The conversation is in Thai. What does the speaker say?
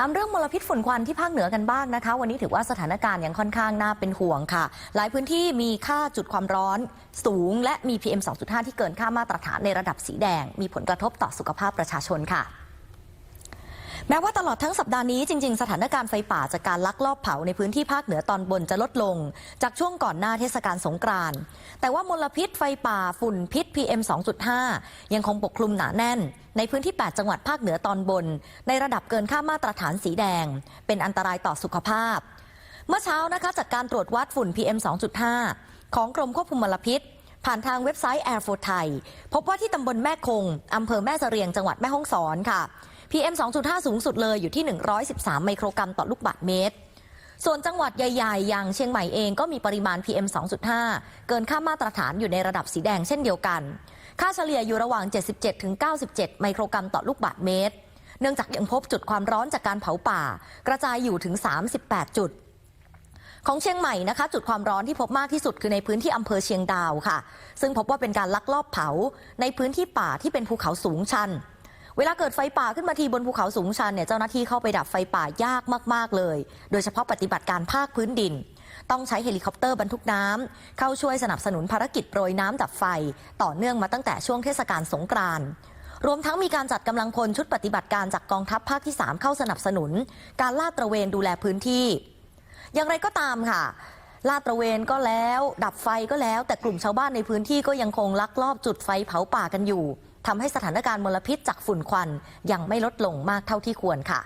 ตามเรื่องมลพิษฝุ่นควันที่ภาคเหนือกันบ้างนะคะ วันนี้ถือว่าสถานการณ์ยังค่อนข้างน่าเป็นห่วงค่ะ หลายพื้นที่มีค่าจุดความร้อนสูง และมี PM 2.5 ที่เกินค่ามาตรฐานในระดับสีแดง มีผลกระทบต่อสุขภาพประชาชนค่ะ แม้ว่าตลอดทั้งสัปดาห์นี้จริง ๆ สถานการณ์ไฟป่าจากการลักลอบเผาในพื้นที่ภาคเหนือตอนบนจะลดลง จากช่วงก่อนหน้าเทศกาลสงกรานต์แต่ว่ามลพิษไฟป่าฝุ่นพิษ PM 2.5 ยังคงปกคลุมหนาแน่น ในพื้นที่ 8 จังหวัดภาคเหนือตอนบน ในระดับเกินค่ามาตรฐานสีแดง เป็นอันตรายต่อสุขภาพ เมื่อเช้านะคะจากการตรวจวัดฝุ่น PM 2.5 ของกรมควบคุมมลพิษผ่านทางเว็บไซต์ Air for Thai พบว่าที่ตำบลแม่คง อำเภอแม่เสรียง จังหวัดแม่ฮ่องสอนค่ะ PM 2.5 สูงสุดเลยอยู่ที่ 113 ไมโครกรัมต่อลูกบาศก์เมตร ส่วนจังหวัดใหญ่ๆ อย่างเชียงใหม่เองก็มีปริมาณ PM 2.5 เกินค่ามาตรฐานอยู่ในระดับสีแดงเช่นเดียวกัน ค่าเฉลี่ยอยู่ระหว่าง 77-97 ไมโครกรัมต่อลูกบาศก์เมตร เนื่องจากยังพบจุดความร้อนจากการเผาป่า กระจายอยู่ถึง 38 จุดของเชียงใหม่นะคะ จุดความร้อนที่พบมากที่สุดคือในพื้นที่อำเภอเชียงดาวค่ะ ซึ่งพบว่าเป็นการลักลอบเผาในพื้นที่ป่าที่เป็นภูเขาสูงชัน เวลาเกิดไฟป่าขึ้นมาทีบนภูเขาสูงชันเนี่ยเจ้าหน้าที่เข้าไปดับไฟป่ายากมาก ๆ เลย โดยเฉพาะปฏิบัติการภาคพื้นดิน ต้องใช้เฮลิคอปเตอร์บรรทุกน้ำเข้าช่วยสนับสนุนภารกิจโปรยน้ำดับไฟ ต่อเนื่องมาตั้งแต่ช่วงเทศกาลสงกรานต์รวมทั้งมีการจัดกำลังพลชุดปฏิบัติการจากกองทัพภาคที่ 3 เข้าสนับสนุน การลาดตระเวนดูแลพื้นที่ อย่างไรก็ตามค่ะลาดตระเวนก็แล้ว ดับไฟก็แล้ว แต่กลุ่มชาวบ้านในพื้นที่ก็ยังคงลักลอบจุดไฟเผาป่ากันอยู่ ทำให้สถานการณ์มลพิษจากฝุ่นควันยังไม่ลดลงมากเท่าที่ควรค่ะ